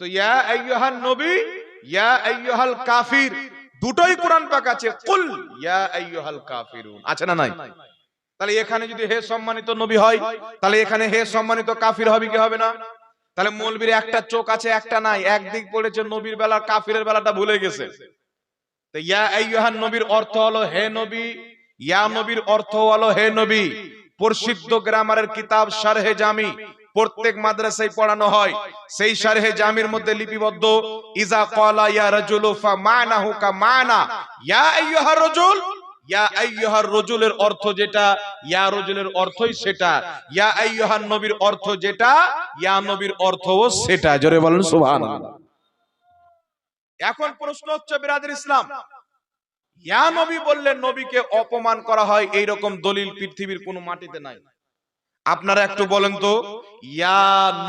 তো ইয়া আইয়ুহান নবী, ইয়া আইয়ুহাল কাফির, দুটোই কোরআন পাক আছে। কুল, ইয়া আইয়ুহাল কাফিরুন। আছে না নাই? তাহলে এখানে যদি হে সম্মানিত নবী হয়, তাহলে এখানে হে সম্মানিত কাফির হবে কি হবে না? তাহলে মৌলবীর একটা চোখ আছে, একটা নাই। একদিক পড়েছে নবীর বেলা, কাফিরের বেলাটা ভুলে গেছে। তো ইয়া আইয়ুহান নবীর অর্থ হলো হে নবী, ইয়া নবীর অর্থ হলো হে নবী। প্রসিদ্ধ গ্রামারের কিতাব শারহে জামি প্রত্যেক মাদ্রাসায় পড়ানো হয়। সেই শারহে জামির মধ্যে লিপিবদ্ধ, ইজা ক্বালা ইয়া রাজুলু ফা মানাহু কা মানা ইয়া আইয়ুহার রাজুল, ইয়া আইয়ুহার রজুলের অর্থ যেটা, ইয়া অর্থই সেটা। ইয়া আইয়ুহান নবীর অর্থ যেটা, ইয়া নবীর অর্থও সেটা। জোরে বলেন, সুবহানাল্লাহ। এখন প্রশ্ন হচ্ছে, বিরাদের ইসলাম, ইয়া নবী বললে নবীকে অপমান করা হয়, এইরকম দলিল পৃথিবীর কোনো মাটিতে নাই। আপনারা একটু বলেন তো, ইয়া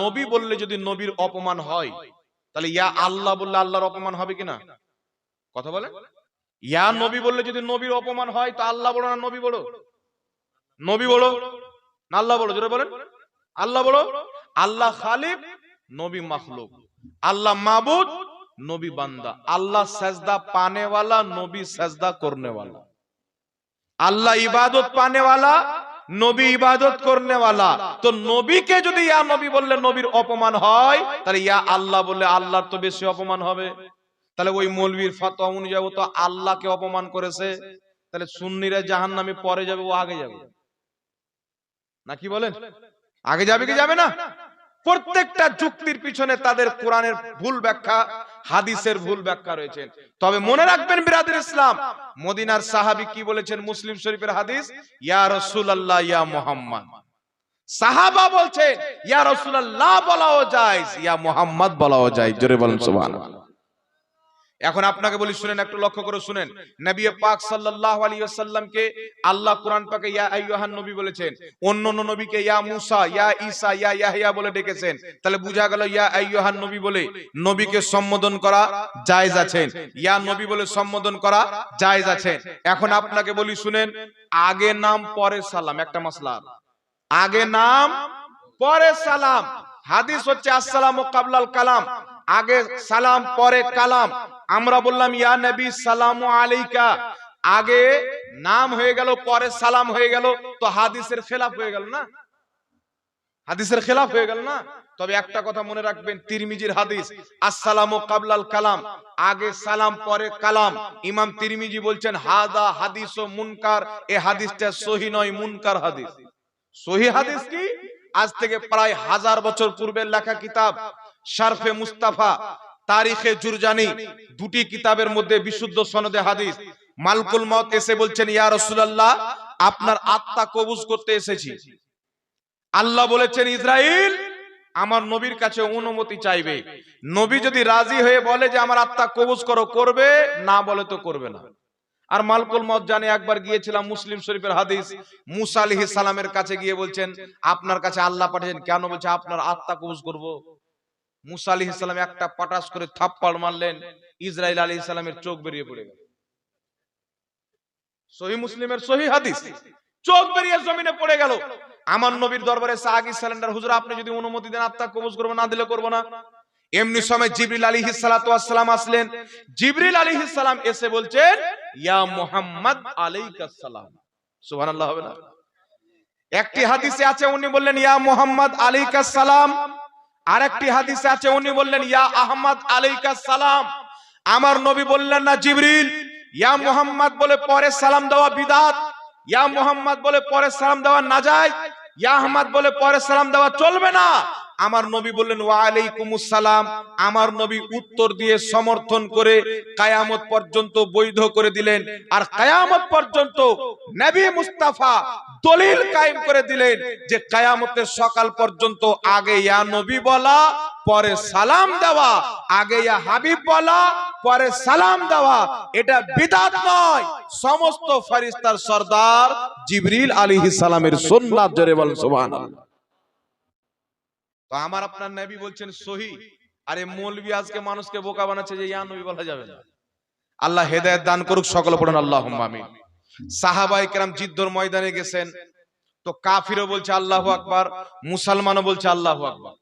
নবী বললে যদি নবীর অপমান হয়, তাহলে ইয়া আল্লাহ বললে আল্লাহর অপমান হবে কিনা? কথা বলে ইয়া নবী বললে যদি নবীর অপমান হয়, তো আল্লাহ বলো না নবী বলো? নবী বলো না আল্লাহ বলো যেটা বলেন। আল্লাহ বলো, আল্লাহ খালিক, নবী মাহলুক আল্লাহ মাহবুদ নবী বান্দা। আল্লাহ সাজদা পানেওয়ালা, নবী সাজদা করনেওয়ালা। আল্লাহ ইবাদত পানেওয়ালা নবী ইবাদত করনে वाला তো নবীকে যদি ইয়া নবী বললে নবীর অপমান হয়, তাহলে ইয়া আল্লাহ বললে আল্লাহর তো বেশি অপমান হবে। তাহলে ওই মৌলবীর ফাতোয়া অনুযায়ী তো আল্লাহকে অপমান করেছে। তাহলে সুন্নিরা জাহান্নামে পরে যাবে, ও আগে যাবে। না কি বলেন? আগে যাবে কি যাবে না? প্রত্যেকটা যুক্তির পিছনে তাদের কোরআনের ভুল ব্যাখ্যা হাদিসের ভুল ব্যাখ্যা রয়েছে। তবে মনে রাখবেন বিরাদের ইসলাম, মদিনার সাহাবি কি বলেছেন মুসলিম শরীফের হাদিস? ইয়া রসুল আল্লাহ ইয়া মোহাম্মদ। সাহাবা বলছেন, ইয়া রাসূলুল্লাহ বলাও যায় ইয়া মুহাম্মদ বলাও যায় জোরে বলেন, সুবহানাল্লাহ। এখন আপনাকে বলি, শুনেন, একটু লক্ষ্য করে শুনেন। নবী পাক সাল্লাল্লাহু আলাইহি ওয়াসাল্লামকে আল্লাহ কোরআন পাকে ইয়া আইয়ুহান নবী বলেছেন, অন্য অন্য নবীকে ইয়া মুসা, ইয়া ঈসা, ইয়া ইয়াহইয়া বলে ডেকেছেন। তাহলে বোঝা গেল ইয়া আইয়ুহান নবী বলে নবীকে সম্বোধন করা জায়েজ আছে ইয়া নবী বলে সম্বোধন করা জায়েজ আছে এখন আপনাকে বলি, শুনেন, আগে নাম, পরে সালাম। একটা মাসলা। আগে নাম, পরে সালাম। হাদিস হচ্ছে, আসসালামু কাবলাল কালাম। আগে সালাম, পরে কালাম। আমরা বললাম, ইয়া নবী, সালামু আলাইকা। আগে নাম হয়ে গেল, পরে সালাম হয়ে গেল, তো হাদিসের খেলাফ হয়ে গেল না? হাদিসের খেলাফ হয়ে গেল না? তবে একটা কথা মনে রাখবেন, তিরমিজির হাদিস, আসসালামু কাবলাল কালাম। আগে সালাম, পরে কালাম। ইমাম তিরমিজি বলছেন, হাদা হাদিস ও মুনকার। এ হাদিসটা সহি নয়, মুনকার হাদিস। সহি হাদিস কি? আজ থেকে প্রায় হাজার বছর পূর্বের লেখা কিতাব, শারফে মুস্তাফা তারিখে জুরজানি, দুটি কিতাবের মধ্যে বিশুদ্ধ সনদে হাদিস। মালকুল মত এসে বলছেন, ইয়া রসুল্লাহ আপনার আত্মা কবুজ করতে এসেছি। আল্লাহ বলেছেন ইসরাইল আমার নবীর কাছে অনুমতি চাইবে। নবী যদি রাজি হয়ে বলে যে আমার আত্মা কবুজ করো, করবে, না বলে তো করবে না। আর মালকুল মত জানে, একবার গিয়েছিলাম মুসলিম শরীফের হাদিস, মুসা আলাইহিস সালামের কাছে গিয়ে বলছেন, আপনার কাছে আল্লাহ পাঠিয়েছেন কেন? বলছে, আপনার আত্মা কবুজ করব। মুসা আলাইহিস সালাম একটা পাটাস করে থাপ্পড় মারলেন ইসরাইল আলাইহিস সালামের চোখ বেরিয়ে পড়ে গেল। সহি মুসলিমের সহি হাদিস, চোখ বেরিয়ে জমিনে পড়ে গেল। আমার নবীর দরবারে হুজুর, আপনি যদি অনুমতি দেন, আত্মা কবজ করব না দিলে করব না। এমনি সময় জিবরিল সালাতু ওয়াসসালাম আসলেন। জিবরিল আলাইহিস সালাম এসে বলছেন, ইয়া মুহাম্মদ সুবহানাল্লাহ হবে না। একটি হাদিসে আছে, উনি বললেন, ইয়া মুহাম্মদ আলাইকাস সালাম। আরেকটি হাদিসে আছে, উনি বললেন, ইয়া আহমদ আলাইকা সালাম। আমার নবী বললেন, না, জিবরিল, ইয়া মুহাম্মদ বলে পরে সালাম দেওয়া বিদাত, ইয়া মুহাম্মদ বলে পরে সালাম দেওয়া না যায় ইয়া আহমদ বলে পরে সালাম দেওয়া চলবে না। আমার নবী বললেন সালাম। আমার নবী উত্তর দিয়ে সমর্থন করে কায়ামত পর্যন্ত বৈধ করে দিলেন। আর কায়ামত পর্যন্ত নবী মুস্তাফা দলিল কায়েম করে দিলেন যে কায়ামতের সকাল পর্যন্ত আগে ইয়া নবী বলা, পরে সালাম দেওয়া, আগে ইয়া হাবিব বলা, পরে সালাম দেওয়া। এটা বিদাত নয়। সমস্ত ফারিস্তার সর্দার জিবরিল আলাইহিস সালামের সুন্নাত জোরে বলেন, সুবহানাল্লাহ। তো আমার আপনার নবী বলছেন, সহি। আরে মৌলবি আজকে মানুষকে বোকা বানাচ্ছে যে ইয়া নবী বলা যাবে না। আল্লাহ হেদায়েত দান করুক সকল পড়ুন, আল্লাহুম্মা আমিন। সাহাবায়ে কেরাম জিদ্দর ময়দানে গেছেন, তো কাফিরও বলছে, আল্লাহ আকবার। মুসলমানও বলছে, আল্লাহ আকবার।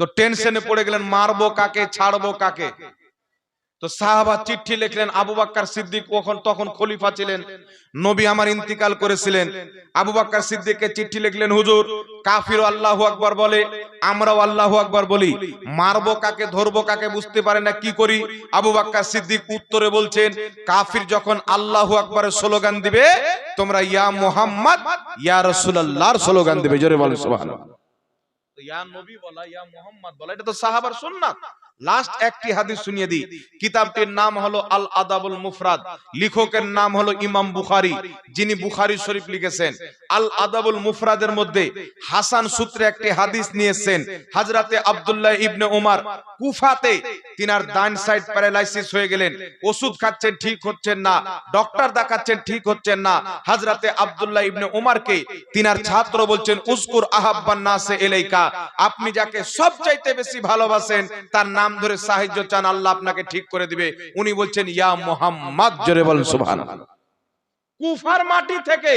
তো টেনশনে পড়ে গেলেন, মারবো কাকে? ছাড়বো কাকে? তো সাহাবা চিঠি লিখলেন, আবু বাক্কার সিদ্দিক তখন তখন খলিফা ছিলেন? নবী আমার ইন্তিকাল করেছিলেন। আবু বাক্কার সিদ্দিককে চিঠি লিখলেন, হুজুর কাফির আল্লাহু আকবার বলে, আমরাও আল্লাহু আকবার বলি। মারবো কাকে, ধরবো কাকে বুঝতে পারে না, কি করি? আবু বাক্কার সিদ্দিক উত্তরে বলছেন, কাফির যখন আল্লাহু আকবারের স্লোগান দিবে, তোমরা ইয়া মুহাম্মদ, ইয়া রাসূলুল্লাহর স্লোগান দিবে। জোরে বলেন, সুবহানাল্লাহ। ইয়া নবী বলা, ইয়া মুহাম্মদ বলা, এটা তো সাহাবার সুন্নাত। লাস্ট একটি হাদিস শুনিয়ে দিই। কিতাবটির নাম হলো আল আদাবুল মুফরাদ। লেখকের নাম হলো ইমাম বুখারী, যিনি বুখারী শরীফ লিখেছেন। আল আদাবুল মুফরাদের মধ্যে হাসান সূত্রে একটি হাদিস নিয়েছেন। হযরতে আব্দুল্লাহ ইবনে উমার কুফাতে তিনার ডান সাইড প্যারালাইসিস হয়ে গেলেন। ওষুধ খাচ্ছেন ঠিক হচ্ছেন না, ডক্টর দেখাচ্ছেন ঠিক হচ্ছেন না। হযরতে আব্দুল্লাহ ইবনে উমারকে তিনার ছাত্র বলছেন উজকুর আহাব্বান নাসে ইলাইকা, আপনি যাকে সবচাইতে বেশি ভালোবাসেন, তার নাম ধরে সাহায্য চান, আল্লাহ আপনাকে ঠিক করে দিবে। উনি বলছেন, ইয়া মুহাম্মদ। জোরে বলেন, সুবহানাল্লাহ। কুফার মাটি থেকে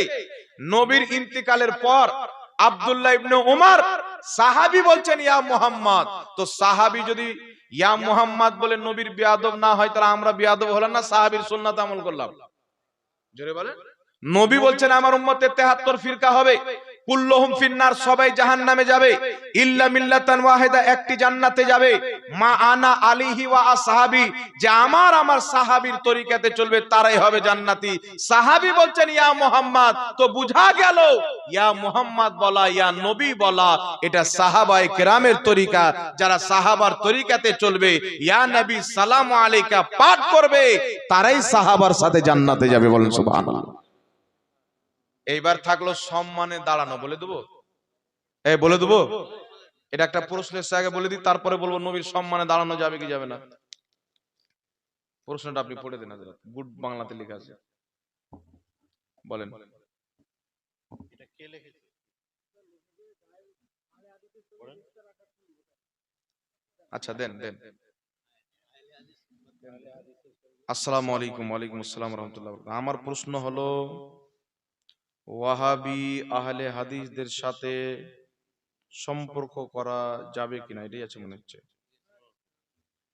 নবীর ইন্তিকালের পর আব্দুল্লাহ ইবনে উমার সাহাবী বলছেন, ইয়া মুহাম্মদ। তো সাহাবী যদি, ইয়া মুহাম্মদ বলে নবীর বিয়াদব না হয়, তাহলে আমরা বিয়াদব হলাম না, সাহাবীর সুন্নাত আমল করলাম। জোরে বলেন। নবী বলছেন, আমার উম্মতে 73 ফিরকা হবে। কুল্লুহুম তারাই হবে জান্নাতি। সাহাবী বলছেন, ইয়া মুহাম্মদ। তো বুঝা গেল, ইয়া মুহাম্মদ বলা, ইয়া নবী বলা, এটা সাহাবায়ে কেরামের তরিকা। যারা সাহাবার তরিকাতে চলবে, ইয়া নবী সালাম আলাইকা পাঠ করবে, তারাই সাহাবার সাথে জান্নাতে যাবে বলেন সুবহানাল্লাহ। এইবার থাকল সম্মানে দাঁড়ানো বলে দেবো? এই বলে দেবো? এটা একটা প্রশ্ন এসে আগে বলে দিই তারপরে বলব নবীর সম্মানে দাঁড়ানো যাবে কি যাবে না। প্রশ্নটা আপনি পড়ে দিন গুড বাংলাতে লেখা আছে। বলেন। আচ্ছা দেন দেন। আসসালামু আলাইকুম ওয়ালাইকুম আসসালাম রহমতুল্লাহ আমার প্রশ্ন হলো ওয়াহাবি আহলে হাদিসদের সাথে সম্পর্ক করা যাবে কিনা? এটাই আছে মনে হচ্ছে।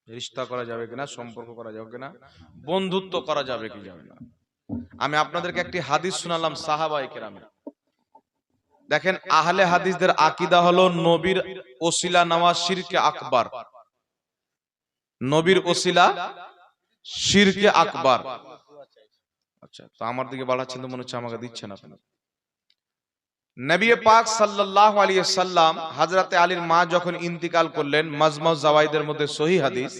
রিস্তা করা যাবে কিনা, সম্পর্ক করা যাবে কিনা, বন্ধুত্ব করা যাবে কি যাবে না? আমি আপনাদেরকে একটি হাদিস শোনালাম সাহাবাই কেরামে দেখেন, আহলে হাদিসদের আকিদা হলো নবীর ওসিলা নেওয়া শিরকে আকবার। নবীর ওসিলা শিরকে আকবার। আচ্ছা তো আমার দিকে বাড়াচ্ছেন তো মনে হচ্ছে আমাকে দিচ্ছেন আপনি। নবী পাক সাল্লাল্লাহু আলাইহি সাল্লাম হযরতে আলীর মা যখন ইন্তিকাল করলেন মাজমাউ জাওয়াইদের মধ্যে সহি হাদিস।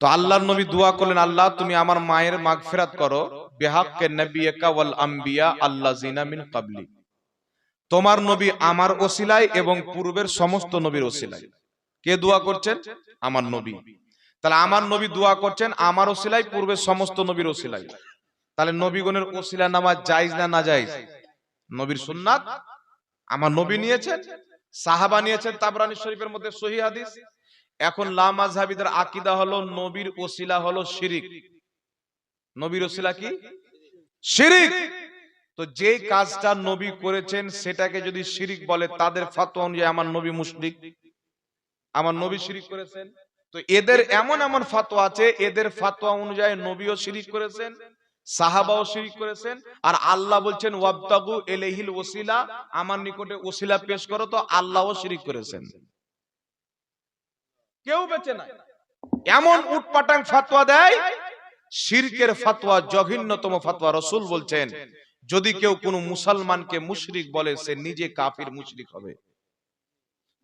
তো আল্লাহর নবী দোয়া করলেন আল্লাহ তুমি আমার মায়ের মাগফিরাত করো। বিহাক্কে নবিয়্যিকা ওয়াল আম্বিয়া আল্লাযিনা মিন ক্বাবলি। তোমার নবী আমার ওসিলায় এবং পূর্বের সমস্ত নবীর ওসিলায়। কে দোয়া করছেন? আমার নবী। তাহলে আমার নবী দোয়া করছেন আমার ওসিলায় পূর্বের সমস্ত নবীর ওসিলায়। তাহলে নবীগণের ওসিলা নামাজ জায়েজ না না জায়েজ? নবীর সুন্নাত? আমার নবী নিয়েছেন, সাহাবা নিয়েছেন তাবরানী শরীফের মধ্যে সহি হাদিস। এখন লামাজহাবিদের আকীদা হলো নবীর ওসিলা হলো শিরিক। নবীর ওসিলা কি? শিরিক! তো যে কাজটা নবী করেছেন, সেটাকে যদি শিরিক বলে, তাদের ফতোয়া অনুযায়ী আমার নবী মুশরিক। আমার নবী শিরিক করেছেন। তো এদের এমন এমন ফতোয়া আছে, এদের ফাতোয়া অনুযায়ী নবীও শিরিক করেছেন। সাহাবাও শিরিক করেছেন, আর আল্লাহ বলছেন, ওয়াবতাগু এলাইহিল ওসিলা আমার নিকটে ওসিলা পেশ করো, তো আল্লাহও শিরিক করেছেন। কেউ বেঁচে নাই। এমন উটপাটাং ফতোয়া দেয়, শিরকের ফতোয়া জঘন্যতম ফতোয়া। রসূল বলছেন, যদি কেউ কোনো মুসলমানকে মুশরিক বলে, সে নিজে কাফির মুশরিক হবে।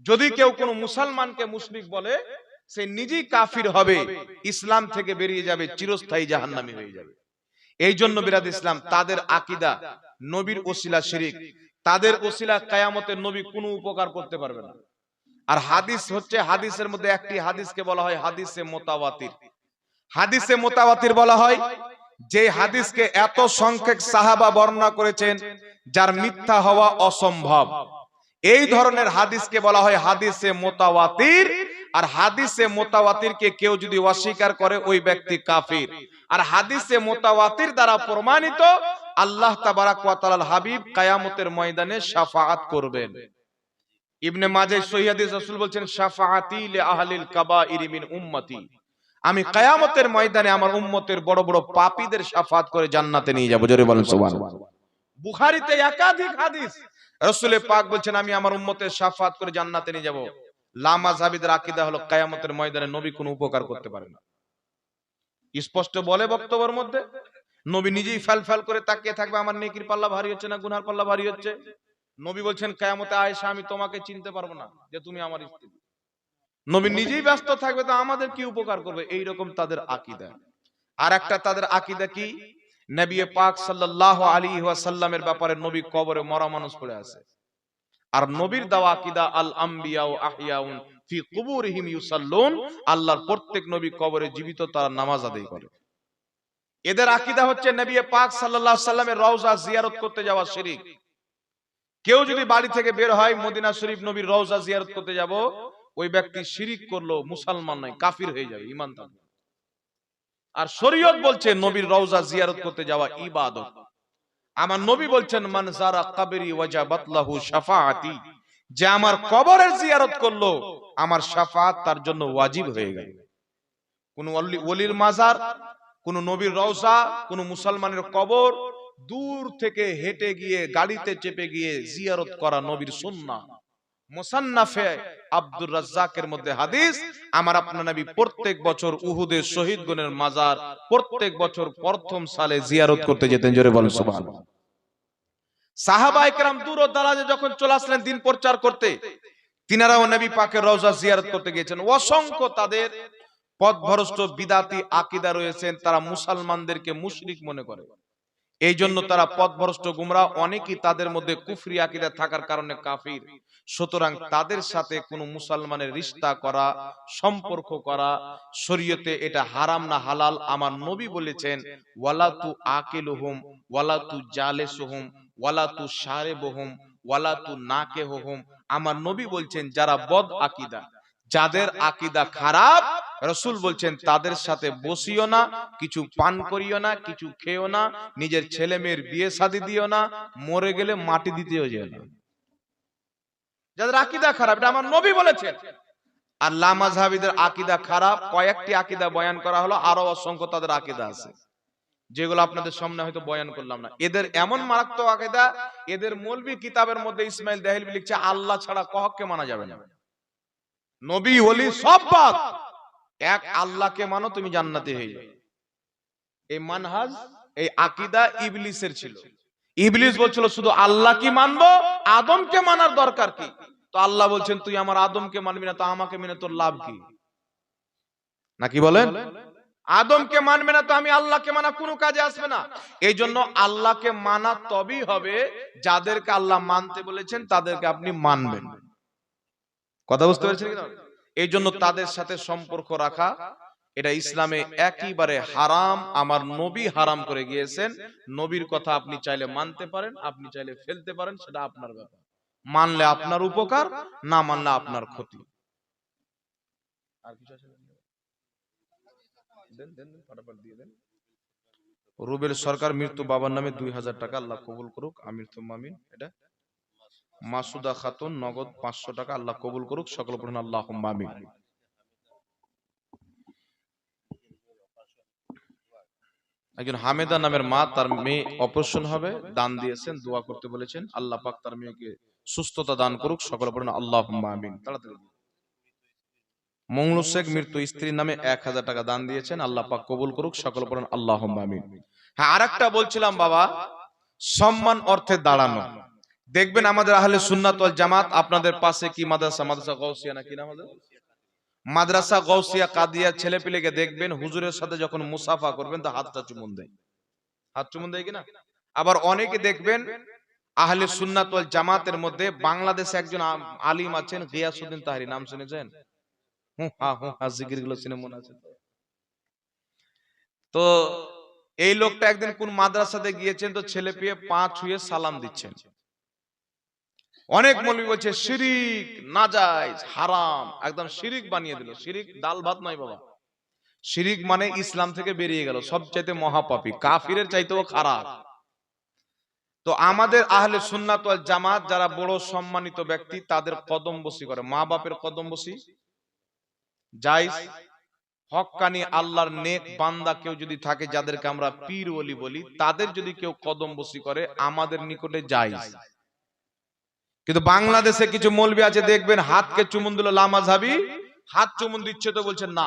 যদি কেউ কোনো মুসলমানকে মুশরিক বলে, সে নিজেই কাফির হবে। ইসলাম থেকে বেরিয়ে যাবে, চিরস্থায়ী জাহান্নামী হয়ে যাবে। এই জন্য বিরাদ ইসলাম, তাদের আকিদা, নবীর ওসিলা শিরিক। তাদের ওসিলা কায়ামতের নবী কোনো উপকার করতে পারবে না। আর হাদিস হচ্ছে, হাদিসের মধ্যে একটি হাদিসকে বলা হয় হাদিসে মোতাবাতির হাদিসে মোতাবাতির বলা হয়, যে হাদিসকে এত সংখ্যক সাহাবা বর্ণনা করেছেন, যার মিথ্যা হওয়া অসম্ভব। এই ধরনের হাদিসকে বলা হয় হাদিসে মোতাওয়াতির। আর হাদিসে মোতাওয়াতিরকে কেউ যদি অস্বীকার করে ওই ব্যক্তি কাফির। আর হাদিসে মোতাওয়াতির দ্বারা প্রমাণিত আল্লাহ তাবারাক ওয়া তাআলার হাবিব কিয়ামতের ময়দানে শাফাআত করবেন। ইবনে মাজাহ সহিহ হাদিস রাসূল বলছেন শাফাআতি লি আহলিল কাবাইরি মিন উম্মতি। আমি কিয়ামতের ময়দানে আমার উম্মতের বড় বড় পাপীদের শাফাত করে জান্নাতে নিয়ে যাব। জোরে বলেন সুবহানাল্লাহ। বুখারীতে একাধিক হাদিস। রাসূল পাক বলছেন আমি আমার উম্মতের শাফাত করে জান্নাতে নিয়ে যাব। লামা জাবিদের আকীদা হলো কিয়ামতের ময়দানে নবী কোনো উপকার করতে পারে না। স্পষ্ট বলে বক্তব্যের মধ্যে, নবী নিজেই ফেল ফেল করে তাকিয়ে থাকবে, আমার নেকির পাল্লা ভারী হচ্ছে না, গুনার পাল্লা ভারী হচ্ছে। নবী বলছেন, কায়ামতে আয়েশা, আমি তোমাকে চিনতে পারব না যে তুমি আমার স্ত্রী। নবী নিজেই ব্যস্ত থাকবে, তো আমাদের কি উপকার করবে? এই রকম তাদের আকীদা। আর একটা তাদের আকীদা কি? নবী পাক সাল্লাল্লাহু আলাইহি ওয়াসাল্লামের ব্যাপারে নবী কবরে মরা মানুষ পড়ে আছে। আর নবীর দেওয়া আল আম্বিয়া ও আহিয়াউন ফি কুবুরিহিম ইউসাল্লুন, আল্লাহর প্রত্যেক নবী কবরে জীবিত, তারা নামাজ আদায় করে। এদের আকীদা হচ্ছে নবী পাক সাল্লামের রওজা জিয়ারত করতে যাওয়া কেউ যদি বাড়ি থেকে বের হয় মদিনা শরীফ নবীর রওজা জিয়ারত করতে যাব, ওই ব্যক্তি শিরিক করল, মুসলমান নয়, কাফির হয়ে যাবে থাকবে। আর শরীয়ত বলছে নবীর রওজা জিয়ারত করতে যাওয়া ইবাদত। আমার নবী বলছেন মানসারা কাবেরি ওয়াজা বাতলাহু লাহু শাফাআতি। যে আমার কবরের জিয়ারত করল, আমার শাফাত তার জন্য ওয়াজিব হয়ে গেল। কোন ওলি- ওলির মাজার, কোন নবীর রওসা কোন মুসলমানের কবর, দূর থেকে হেঁটে গিয়ে, গাড়িতে চেপে গিয়ে জিয়ারত করা নবীর সুন্নাহ। মুসান্নাফে আব্দুর রাজ্জাকের মধ্যে হাদিস, আমার আপনার নবী প্রত্যেক বছর উহুদের শহীদ গুণের মাজার প্রত্যেক বছর প্রথম সালে জিয়ারত করতে যেতেন, জোরে বলেন সুবহানাল্লাহ। সাহাবা একরাম দূর ও দারাজে যখন চলে আসলেন দিন প্রচার করতে, তিনারাও নবী পাকের রওজা জিয়ারত করতে গিয়েছেন। অসংখ্য তাদের পথভ্রষ্ট বিদাতি আকীদা রয়েছেন, তারা মুসলমানদেরকে মুশরিক মনে করে। এই জন্য তারা পথভ্রষ্ট গুমরা অনেকেই তাদের মধ্যে কুফরি আকীদা থাকার কারণে কাফির। সুতরাং তাদের সাথে কোনো মুসলমানের রিশতা করা সম্পর্ক করা শরীয়তে এটা হারাম না হালাল। আমার নবী বলেছেন ওয়ালা তু আকিলুহুম ওয়ালা তু জালেসুহুম ওয়ালা তু শারেবহুম ওয়ালা তু নাকেহুম। আমার নবী বলছেন যারা বদ আকীদা যাদের আকিদা খারাপ রসুল বলছেন তাদের সাথে বসিও না কিছু পান করিও না কিছু খেও না নিজের ছেলে মেয়ের বিয়ে শাদী দিও না মরে গেলে মাটি দিতেও যেও না। যাদের আকীদা খারাপ এটা আমার নবী বলেছেন। আর লামাজহাবিদের আকীদা খারাপ কয়েকটি আকীদা বয়ান করা হলো আরও অসংখ্য তাদের আকীদা আছে যেগুলো আপনাদের সামনে হয়তো বয়ান করলাম না। এদের এমন মারাত্মক আকীদা এদের মৌলবি কিতাবের মধ্যে ইসমাইল দেহিলবি লিখছে আল্লাহ ছাড়া কহককে মানা যাবে না। নবী হলি সব বাদ। এক আল্লাহকে মানো তুমি জান্নাতে হয়ে যাবে। এই মানহাজ এই আকীদা ইবলিসের ছিল। ইবলিস বলছিল শুধু আল্লাহ কি মানবো আদমকে মানার দরকার কি? তো আল্লাহ বলছেন তুই আমার আদমকে মানবি না তো আমাকে মেনে তোর লাভ কি? নাকি বলেন? আদমকে মানবে না তো আমি আল্লাহকে মানা কোনো কাজে আসবে না। এই জন্য আল্লাহকে মানা তবেই হবে যাদেরকে আল্লাহ মানতে বলেছেন তাদেরকে আপনি মানবেন। কথা বুঝতে পেরেছেন কিনা এই জন্য তাদের সাথে সম্পর্ক রাখা এটা ইসলামে একেবারে হারাম। আমার নবী হারাম করে গিয়েছেন। নবীর কথা আপনি চাইলে মানতে পারেন আপনি চাইলে ফেলতে পারেন সেটা আপনার ব্যাপার। মানলে আপনার উপকার না মানলে আপনার ক্ষতি। রুবেল সরকার মৃত্যু বাবার নামে দুই হাজার টাকা আল্লাহ কবুল করুক আমির তো মামিন এটা মাসুদা খাতুন, নগদ পাঁচশো টাকা আল্লাহ কবুল করুক, সকল পড়ুন আল্লাহ মামিন একজন হামেদা নামের মা, তার মেয়ে অপারেশন হবে, দান দিয়েছেন, দোয়া করতে বলেছেন, আল্লাহ পাক তার মেয়েকে সুস্থতা দান করুক, সকল পড়ুন আল্লাহ আমিন। তাড়াতাড়ি। মংলু শেখ মৃত্যু স্ত্রীর নামে এক হাজার টাকা দান দিয়েছেন, আল্লাহ পাক কবুল করুক, সকল পড়ুন আল্লাহ আমিন। হ্যাঁ আরেকটা বলছিলাম বাবা, সম্মান অর্থে দাঁড়ানো। দেখবেন আমাদের আহলে সুন্নাত ওয়াল জামাত আপনাদের পাশে কি মাদ্রাসা মাদ্রাসা গৌসিয়া নাকি না আমাদের? মাদ্রাসা গৌসিয়া কাদিয়া ছেলে পেলেকে দেখবেন হুজুরের সাথে যখন মুসাফা করবেন তো হাতটা চুমন দেয়। হাত চুমন দেয় কিনা আবার অনেকে দেখবেন আহলে সুন্নাত ওয়াল জামাতের মধ্যে বাংলাদেশে একজন আলিম আছেন গিয়াসউদ্দিন তাহারি নাম শুনেছেন? হা হা শুনে মনে আছে তো? তো এই লোকটা একদিন কোন মাদ্রাসাতে গিয়েছেন তো ছেলে পেয়ে পা ছুঁয়ে সালাম দিচ্ছেন। অনেক মৌলবি বলছে শিরিক নাজাইজ হারাম। একদম শিরিক বানিয়ে দিল। শিরিক ডাল ভাত নয় বাবা। শিরিক মানে ইসলাম থেকে বেরিয়ে গেল। সবচাইতে মহাপাপী। কাফিরের চাইতেও খারাপ। তো আমাদের আহলে সুন্নাত ওয়াল জামাত যারা বড় সম্মানিত ব্যক্তি তাদের কদম বসি করে। মা বাপের কদম বসি। জাইজ হক্কানি আল্লাহর নেক বান্দা কেউ যদি থাকে যাদেরকে আমরা পীর ওলি বলি তাদের যদি কেউ কদম বসি করে আমাদের নিকটে জাইজ কিন্তু বাংলাদেশে কিছু মৌলবি আছে, দেখবেন হাতকে চুমুন দিল লামাঝাবি হাত চুমুন দিচ্ছে তো বলছেন না।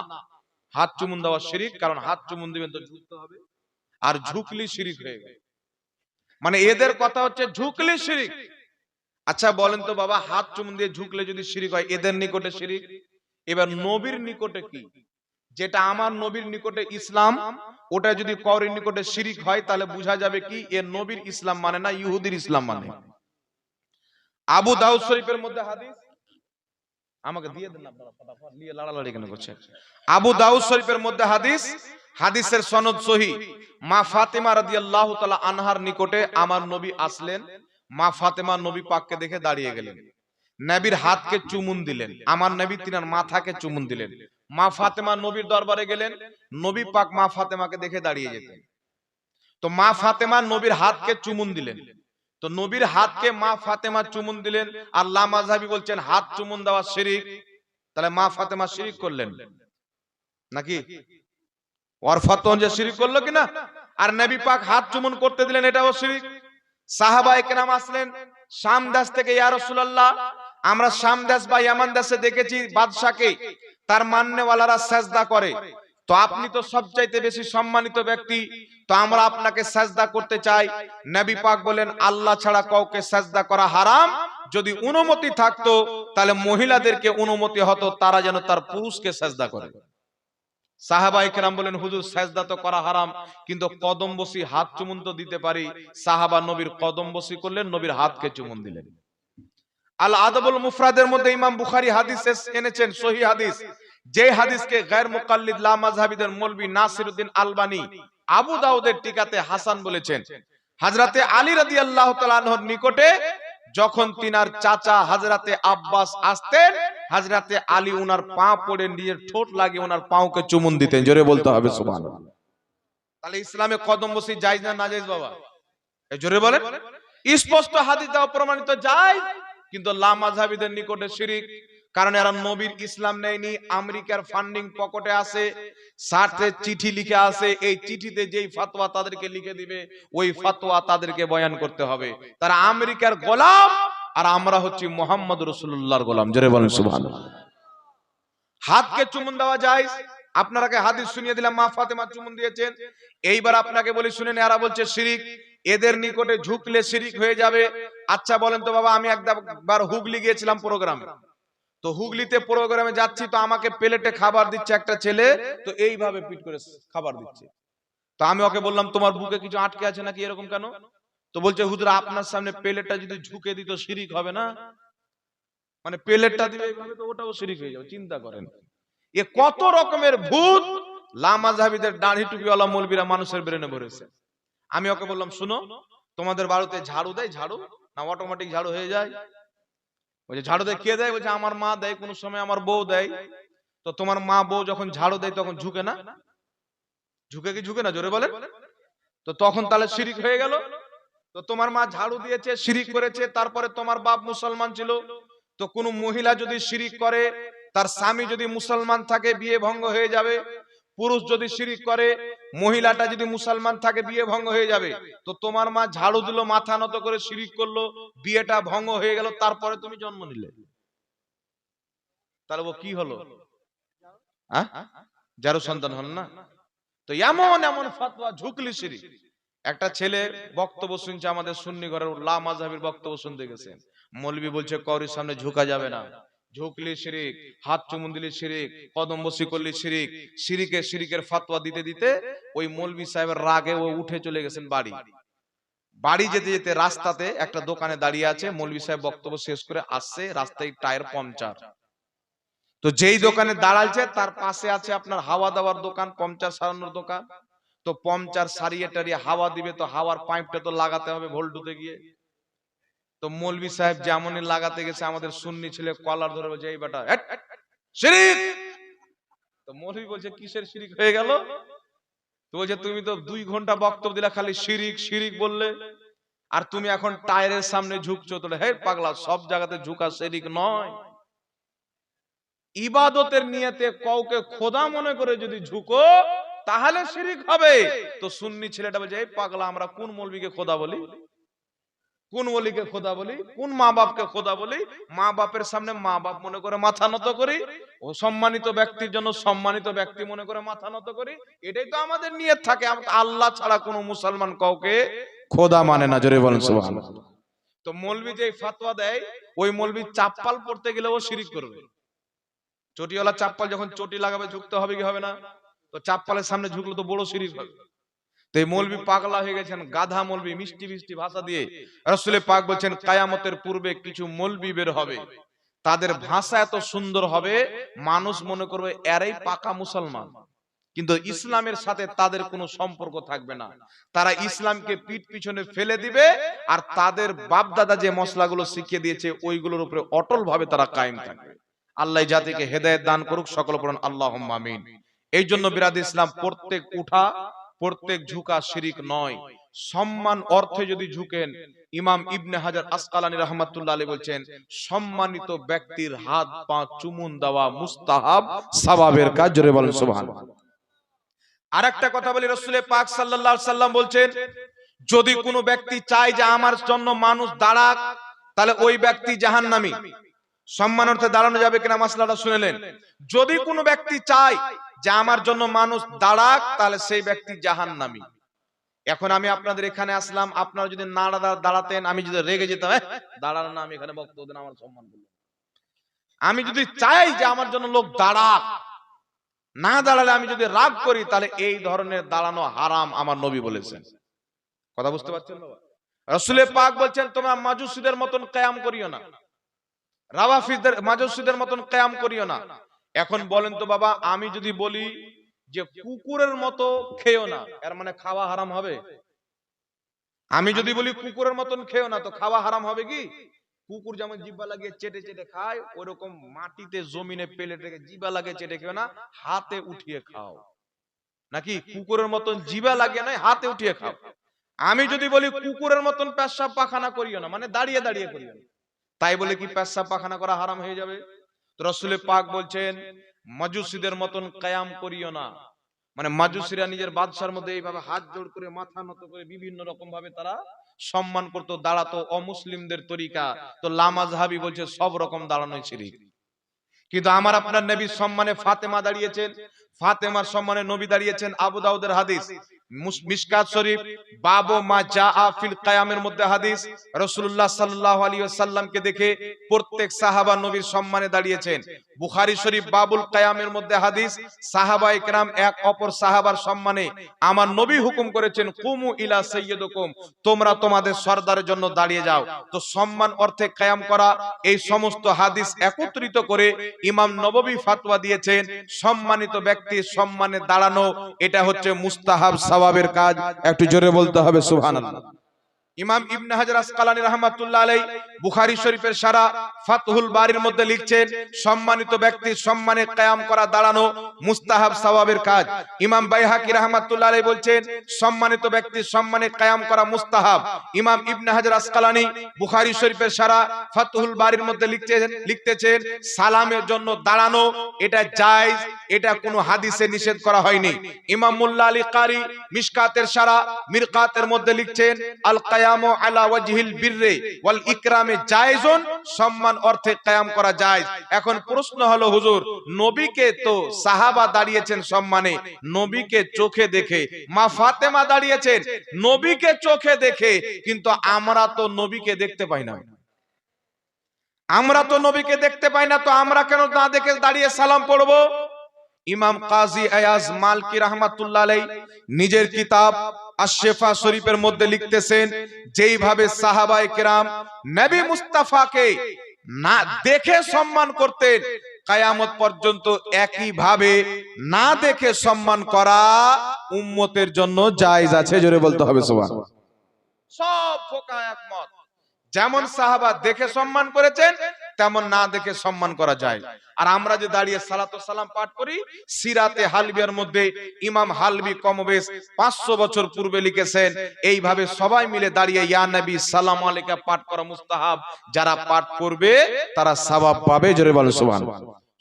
হাত চুমুন দেওয়া শিরিক, কারণ হাত চুমুন দিবেন তো ঝুঁকতে হবে। আর ঝুঁকলি শিরিক হয়ে গেল। মানে এদের কথা হচ্ছে ঝুঁকলি শিরিক। আচ্ছা বলেন তো বাবা, হাত চুমুন দিয়ে ঝুঁকলে যদি শিরিক হয়, এদের নিকটে শিরিক? এবার নবীর নিকটে কি? যেটা আমার নবীর নিকটে ইসলাম, ওটা যদি কৌরের নিকটে শিরিক হয়, তাহলে বোঝা যাবে কি, এ নবীর ইসলাম মানে না, ইহুদির ইসলাম মানে। আবু দাউদ শরীফের মধ্যে হাদিস? আমাকে দিয়ে দেন আপনারা ফটাফট নিয়ে লাড়ালাড়ি কেন করছেন? আবু দাউদ শরীফের মধ্যে হাদিস? হাদিসের সনদ সহি। মা ফাতেমা রাদিয়াল্লাহু তাআলা আনহার নিকটে আমার নবী আসলেন। মা ফাতেমা নবী পাককে দেখে দাঁড়িয়ে গেলেন। নবীর হাতকে চুমুন দিলেন। আমার নবী তিনার মাথাকে চুমুন দিলেন। মা ফাতেমা নবীর দরবারে গেলেন। নবী পাক মা ফাতেমাকে দেখে দাঁড়িয়ে যেতেন। তো মা ফাতেমা নবীর হাতকে চুমুন দিলেন। তো নবীর হাতকে মা ফাতেমা চুমুন দিলেন, আর লামাজাবি বলছেন, হাত চুমুন দেওয়া শিরিক। তাহলে মা ফাতেমা শিরিক করলেন। নাকি? যে শিরিক করল কিনা? আর নবী পাক হাত চুমুন করতে দিলেন, এটাও শিরিক। সাহাবা আসলেন শাম দাস থেকে, ইয়া রাসূলুল্লাহ, আমরা শাম দাস বা ইয়ামান দাসে দেখেছি বাদশাকে, তার মান্যওয়ালারা সাজদা করে। তো আপনি তো সবচাইতে বেশি সম্মানিত ব্যক্তি। তো আমরা আপনাকে সাজদা করতে চাই। নবী পাক বলেন, আল্লাহ ছাড়া কাউকে সাজদা করা হারাম। যদি অনুমতি থাকতো, তাহলে মহিলাদেরকে অনুমতি হতো, তারা যেন তার পুরুষকে সাজদা করে। সাহাবা বলেন, হুজুর, সাজদা তো করা হারাম, কিন্তু কদম বসি হাত চুমুন তো দিতে পারি। সাহাবা নবীর কদম বসি করলেন, নবীর হাতকে চুমুন দিলেন। আল আদবুল মুফরাদের মধ্যে ইমাম বুখারী হাদিস এনেছেন, সহি হাদিস। যে হাদিসকে গায়র মুকাল্লিদ লা মাযহাবিদের মৌলভী নাসিরউদ্দিন আলবানী আবু দাউদের টিকাতে হাসান বলেছেন হযরতে আলী রাদিয়াল্লাহু তাআলা আনহর নিকটে যখন তিনার চাচা হযরতে আব্বাস আসতেন হযরতে আলী উনার পা পড়ে নিজের ঠোঁট লাগিয়ে উনার পাওকে চুমুন দিতেন। জোরে বলতে হবে, সুবহানাল্লাহ। তাহলে ইসলামে কদম বসি জায়েজ না নাজায়েজ বাবা? জোরে বলেন। স্পষ্ট হাদিস দেওয়া প্রমাণিত যায় কিন্তু লা মাযহাবিদের নিকটে শিরিক কারণ এরা নবীর ইসলাম নেয়নি, আমেরিকার ফান্ডিং পকেটে আছে, সাথে চিঠি লিখে আছে, এই চিঠিতে যেই ফাতোয়া তাদেরকে লিখে দিবে, ওই ফাতোয়া তাদেরকে বয়ান করতে হবে। তারা আমেরিকার গোলাম, আর আমরা হচ্ছি মোহাম্মদ রসুল্লাহর গোলাম। জোরে বলেন, সুবহানাল্লাহ। হাতকে চুমুন দেওয়া যায়। আপনারাকে হাদিস শুনিয়ে দিলাম? মা ফাতেমা চুমুন দিয়েছেন। এইবার আপনাকে বলি শুনেন এরা বলছে শিরিক। এদের নিকটে ঝুঁকলে শিরিক হয়ে যাবে। আচ্ছা বলেন তো বাবা, আমি একবার হুগলি গিয়েছিলাম প্রোগ্রামে। তো হুগলিতে প্রোগ্রামে যাচ্ছি, তো আমাকে প্লেটে খাবার দিচ্ছে একটা ছেলে, তো এইভাবে পিট করে খাবার দিচ্ছে। তো আমি ওকে বললাম, তোমার বুকে কিছু আটকে আছে নাকি এরকম কেন? তো বলছে, হুজুর, আপনার সামনে প্লেটটা যদি ঝুঁকে দিত শিরিক হবে না? মানে প্লেটটা দিবে এইভাবে তো ওটাও শিরিক হয়ে যাবে, চিন্তা করেন। এ কত রকমের ভূত লামাজাবিদের দাড়ি টুপিওয়ালা মৌলবীরা মানুষের ব্রেনে ভরেছে। আমি ওকে বললাম, শুনো, তোমাদের বাড়িতে ঝাড়ু দেয়, ঝাড়ু, না অটোমেটিক ঝাড়ু হয়ে যায়? বলছে ঝাড়ু দেয়, কে দেয়? বলছে, আমার মা দেয়, কোন সময় আমার বউ দেয়। তো তোমার মা বউ যখন ঝাড়ু দেয়, তখন ঝুঁকে না? ঝুঁকে কি ঝুঁকে না? জোরে বলে তো তখন তাহলে শিরিক হয়ে গেল। তো তোমার মা ঝাড়ু দিয়েছে, শিরিক করেছে, তারপরে তোমার বাপ মুসলমান ছিল। তো কোন মহিলা যদি শিরিক করে, তার স্বামী যদি মুসলমান থাকে, বিয়ে ভঙ্গ হয়ে যাবে। পুরুষ যদি শিরিক করে, মহিলাটা যদি মুসলমান থাকে, বিয়ে ভঙ্গ হয়ে যাবে। তো তোমার মা ঝাড়ু দিল, মাথা নত করে শিরিক করল, বিয়েটা ভঙ্গ হয়ে গেল, তারপরে তুমি জন্ম নিলে। তাহলে ও কি হলো? যারও সন্তান হল না? তো এমন এমন ফাতোয়া, ঝুকলি শিরিক। একটা ছেলে বক্তব্য শুনছে আমাদের সুন্নি ঘরের লা মাযহাবের বক্তব্য শুনতে গেছেন মৌলবি বলছে, কৌরির সামনে ঝুঁকা যাবে না। ঝুঁকলি শিরিক, হাত চুমুন দিলি শিরিক কদম বসি করলি শিরিক, শিরিকে শিরিকের ফাতোয়া দিতে দিতে ওই মৌলবি সাহেবের রাগে ও উঠে চলে গেছেন বাড়ি। বাড়ি যেতে যেতে রাস্তাতে একটা দোকানে দাঁড়িয়ে আছে মৌলবি সাহেব বক্তব্য শেষ করে আসছে, রাস্তায় টায়ার পাংচার। তো যেই দোকানে দাঁড়ালছে, তার পাশে আছে আপনার হাওয়া দাওয়ার দোকান, পাংচার সারানোর দোকান। তো পাংচার সারিয়ে টারিয়ে হাওয়া দিবে, তো হাওয়ার পাইপটা তো লাগাতে হবে ভোল্টুতে গিয়ে। তো মৌলবি সাহেব যেমনই লাগাতে গেছে আমাদের সুন্নি ছেলে কলার ধরে বলছে এই বেটা শিরিক! তো মৌলবি বলছে কিসের শিরিক হয়ে গেল? তো বলছে তুমি তো দুই ঘণ্টা বক্তব্য দিলা খালি শিরিক শিরিক বললে। আর তুমি এখন টায়ারের সামনে ঝুঁকছো তাহলে হে পাগলা সব জায়গাতে ঝুঁকা সেদিক নয়। ইবাদতের নিয়তে কাউকে খোদা মনে করে যদি ঝুঁকো তাহলে শিরিক হবে। তো সুন্নি ছেলেটা বলছে এই পাগলা আমরা কোন মৌলবীকে খোদা বলি? কোন ওলিকে খোদা বলি, কোন মা বাপকে খোদা বলি, মা বাপের সামনে মা বাপ মনে করে মাথা নত করি, ও সম্মানিত ব্যক্তির জন্য সম্মানিত ব্যক্তি মনে করে মাথা নত করি, এটাই তো আমাদের নিয়ত থাকে। আল্লাহ ছাড়া কোনো মুসলমান কাউকে খোদা মানে না, জোরে বলেন সুবহানাল্লাহ। তো মৌলবি যে ফাতোয়া দেয়, ওই মৌলবি চাপ্পাল পড়তে গেলে ও শিরিক করবে। চটিওয়ালা চাপ্পাল যখন চটি লাগাবে, ঝুঁকতে হবে কি হবে না? তো চাপ্পালের সামনে ঝুঁকলে তো বড় শিরিক হবে। তো এই মৌলবি পাগলা হয়ে গেছেন গাধা মৌলবি মিষ্টি মিষ্টি ভাষা দিয়ে রসুলে পাক বলছেন কায়ামতের পূর্বে কিছু মৌলবি বের হবে। তাদের ভাষা এত সুন্দর হবে মানুষ মনে করবে এরাই পাকা মুসলমান। কিন্তু ইসলামের সাথে তাদের কোনো সম্পর্ক থাকবে না। তারা ইসলামকে পিঠ পিছনে ফেলে দিবে আর তাদের বাপ দাদা যে মশলাগুলো শিখিয়ে দিয়েছে ওইগুলোর উপরে অটল ভাবে তারা কায়েম থাকবে। আল্লাহ জাতিকে হেদায়েত দান করুক সকল পড়ুন আল্লাহ আমিন এই জন্য বিরাদ ইসলাম প্রত্যেক উঠা প্রত্যেক ঝুঁকা শিরিক নয়। সম্মান অর্থে যদি ঝুঁকেন ইমাম ইবনে হাজার আসকালানি রহমাতুল্লাহ আলী বলছেন সম্মানিত ব্যক্তির হাত পা চুমুন দেওয়া মুস্তাহাব সাবাবের কাজ জোরে বলেন সুবহানাল্লাহ। আর একটা কথা বলি রসুলে পাক সাল্লাল্লাহু সাল্লাম বলছেন যদি কোনো ব্যক্তি চায় যে আমার জন্য মানুষ দাঁড়াক তাহলে ওই ব্যক্তি জাহান্নামী। সম্মান অর্থে দাঁড়ানো যাবে কিনা মাসলাটা শুনেলেন যদি কোনো ব্যক্তি চায় যে আমার জন্য মানুষ দাঁড়াক তাহলে সেই ব্যক্তি জাহান্নামী। এখন আমি আপনাদের এখানে আসলাম আপনারা যদি না দাঁড়াতেন আমি যদি রেগে যেতাম "এহ, দাঁড়ানো না আমি এখানে বক্তব্য আমার সম্মান আমি যদি চাই যে আমার জন্য লোক দাঁড়াক না দাঁড়ালে আমি যদি রাগ করি তাহলে এই ধরনের দাঁড়ানো হারাম আমার নবী বলেছেন। কথা বুঝতে পারছেন? রসুলের পাক বলছেন তোমরা মাজুসিদের মতন কায়াম করিও না। রাওয়াফিদের মাজুসিদের মতন কায়াম করিও না। এখন বলেন তো বাবা আমি যদি বলি যে কুকুরের মতো খেও না এর মানে খাওয়া হারাম হবে? আমি যদি বলি কুকুরের মতন খেও না তো খাওয়া হারাম হবে কি? কুকুর যেমন জিব্বা লাগিয়ে চেটে চেটে খায় ওরকম মাটিতে জমিনে পেলে রেখে জিবা লাগে চেটে খেও না হাতে উঠিয়ে খাও। নাকি? কুকুরের মতন জিবা লাগিয়ে নয় হাতে উঠিয়ে খাও। আমি যদি বলি কুকুরের মতন পেশাব পাখানা করিও না মানে দাঁড়িয়ে দাঁড়িয়ে করিও না তাই বলে কি পেশাব পাখানা করা হারাম হয়ে যাবে? রসুলে পাক বলছেন, মাজুসিদের মতন কায়াম করিও না। মানে মাজুসিরা নিজের বাদশার মধ্যে এইভাবে হাত জোড় করে, মাথা নত করে বিভিন্ন রকম ভাবে তারা সম্মান করতো, দাঁড়াতো, অমুসলিমদের তরিকা। তো লামাজহাবি বলছে, সব রকম দাঁড়ানোই শিরিক। কিন্তু আমার আপনার নবী সম্মানে ফাতেমা দাঁড়িয়েছেন, ফাতেমার সম্মানে নবী দাঁড়িয়েছেন আবু দাউদের হাদিস। মিশকাত শরীফ, বাবু মা জা ফিল কায়ামের মধ্যে হাদিস, রাসূলুল্লাহ সাল্লাল্লাহু আলাইহি ওয়াসাল্লামকে দেখে প্রত্যেক সাহাবা নবীর সম্মানে দাঁড়িয়েছেন। বুখারী শরীফ বাবুল কায়ামের মধ্যে হাদিস, সাহাবা ইকরাম এক অপর সাহাবার সম্মানে আমার নবী হুকুম করেছেন, কুমু ইলা সাইয়্যিদুকুম, তোমরা তোমাদের সর্দারের জন্য দাঁড়িয়ে যাও। তো সম্মান অর্থে কায়াম করা, এই সমস্ত হাদিস একত্রিত করে ইমাম নববী ফাতোয়া দিয়েছেন, সম্মানিত ব্যক্তি সম্মানে দাঁড়ানো, এটা হচ্ছে মুস্তাহাব সওয়াবের কাজ। একটু জোরে বলতে হবে, সুবহানাল্লাহ। ইমাম ইবনে হাজার আসকালানি রহমাতুল্লাহ আলাই বুখারী শরীফের সারা ফাতহুল বারির মধ্যে লিখছেন, সম্মানিত ব্যক্তির সম্মানে কায়াম করা দাঁড়ানো মুস্তাহাব সওয়াবের কাজ। ইমাম বাইহাকি রহমাতুল্লাহ বলছেন, সম্মানিত ব্যক্তির সম্মানে কায়াম করা মুস্তাহাব। ইমাম ইবনে হাজার আসকালানি বুখারী শরীফের সারা ফাতহুল বারির মধ্যে লিখছেন, লিখতেছেন, সালামের জন্য দাঁড়ানো, এটা জায়েজ, এটা কোনো হাদিসে নিষেধ করা হয়নি। ইমাম মুল্লা আলী কারি মিশকাতের সারা মিরকাতের মধ্যে লিখছেন, আল কায়ামু আলা ওয়াজহিল বিররে ওয়াল ইকরামে জায়েজুন, সম্মান অর্থে কায়াম করা জায়েজ। এখন প্রশ্ন হলো, হুজুর, নবীকে তো সাহাবা দাঁড়িয়েছেন সম্মানে, নবীকে চোখে দেখে। মা ফাতেমা দাঁড়িয়েছেন, নবীকে চোখে দেখে, কিন্তু আমরা তো নবীকে দেখতে পাই না। আমরা তো নবীকে দেখতে পাই না, তো আমরা কেন না দেখে দাঁড়িয়ে সালাম পড়ব? ইমাম কাজী আয়াজ মালকি রহমাতুল্লাহ নিজের কিতাব আশেফা শরীফের মধ্যে লিখতেছেন যেইভাবে সাহাবায়ে কেরাম নবী মুস্তাফাকে না দেখে সম্মান করতেন কায়ামত পর্যন্ত একই ভাবে না দেখে সম্মান করা উম্মতের জন্য জায়েজ আছে জোরে বলতে হবে সুবহানাল্লাহ। সব ফোকা একমত। যেমন সাহাবা দেখে সম্মান করেছেন তেমন না দেখে সম্মান করা যায়। আর আমরা যে দাঁড়িয়ে সালাত সালাম পাঠ করি, সিরাতে হালবিয়ার মধ্যে ইমাম হালবি কমবেশ পাঁচশো বছর পূর্বে লিখেছেন, এইভাবে সবাই মিলে দাঁড়িয়ে ইয়া নবী, সালাম আলাইকা পাঠ করা মুস্তাহাব। যারা পাঠ করবে, তারা সওয়াব পাবে। জোরে বলো সুবহান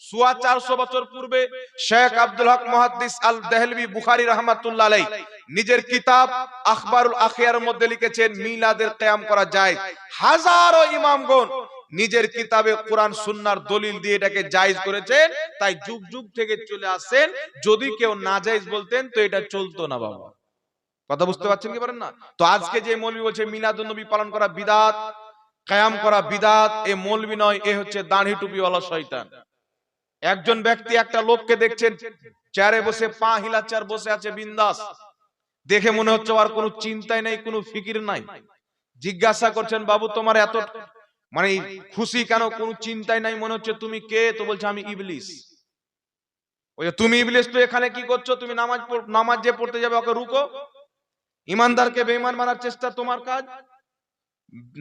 সুয়া চারশো বছর পূর্বে শেখ আব্দুল হক মুহাদ্দিস আল দেহলভি বুখারী রহমাতুল্লাহ নিজের কিতাব আখবারুল আখিয়ার মধ্যে লিখেছেন, মিলাদের কিয়াম করা যায়। হাজারো ইমামগণ নিজের কিতাবে কোরআন, সুন্নার দলিল দিয়ে এটাকে জায়েজ করেছেন, তাই যুগ যুগ থেকে চলে আসেন যদি কেউ না জায়েজ বলতেন, তো এটা চলতো না বাবা। কথা বুঝতে পারছেন কি পারেন না? তো আজকে যে মৌলবী বলছে মিলাদুন নবী পালন করা বিদাত কায়াম করা বিদাত, এ মৌলবী নয়, এ হচ্ছে দাড়ি টুপিওয়ালা শয়তান। একজন ব্যক্তি একটা লোককে দেখছেন, চেয়ারে বসে, পা হিলাচার বসে আছে, বিন্দাস। দেখে মনে হচ্ছে আর কোনো চিন্তাই নাই, কোনো ফিকির নাই। জিজ্ঞাসা করছেন, বাবু, তোমার এত মানে খুশি কেন কোনো চিন্তাই নাই মনে হচ্ছে তুমি কে? তো বলছে আমি ইবলিস। ওই যে তুমি ইবলিস তো এখানে কি করছ? তুমি নামাজ নামাজ যে পড়তে যাবে ওকে রুকো। ইমানদারকে বেঈমান মানার চেষ্টা তোমার কাজ?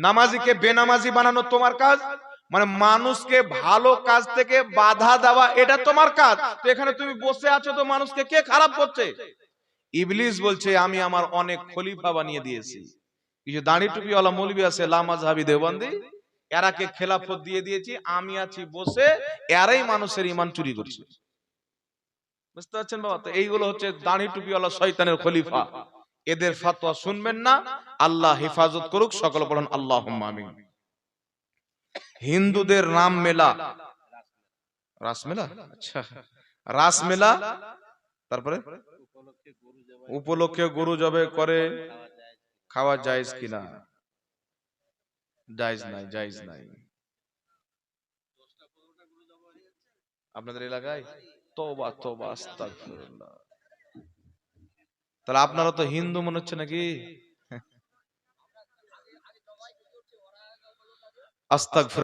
নামাজিকে বেনামাজি বানানো তোমার কাজ? মানে মানুষকে ভালো কাজ থেকে বাধা দেওয়া এটা তোমার কাজ? তো এখানে তুমি বসে আছো তো মানুষকে কে খারাপ করছে? ইবলিস বলছে আমি আমার অনেক খলিফা বানিয়ে দিয়েছি। কিছু দাঁড়ি টুপিওয়ালা মৌলবি আছে লামাজহাবি দেওবন্দি। এরাকে খেলাফত দিয়ে দিয়েছি আমি আছি বসে এরাই মানুষের ইমান চুরি করছে। বুঝতে পারছেন বাবা? তো এইগুলো হচ্ছে দাঁড়ি টুপিওয়ালা শয়তানের খলিফা। এদের ফাতোয়া শুনবেন না? আল্লাহ হেফাজত করুক সকল বলেন আল্লাহ আমিন। হিন্দুদের রাম মেলা। রাসমেলা আচ্ছা। রাসমেলা তারপরে? উপলক্ষে গরু জবে করে খাওয়া যায় কিনা? জায়েজ নাই জায়েজ নাই। আপনাদের এলাকায় তোবা তোবা আস্তাগফিরুল্লাহ। তাহলে আপনারা তো হিন্দু মনে হচ্ছে নাকি? আস্তাগফির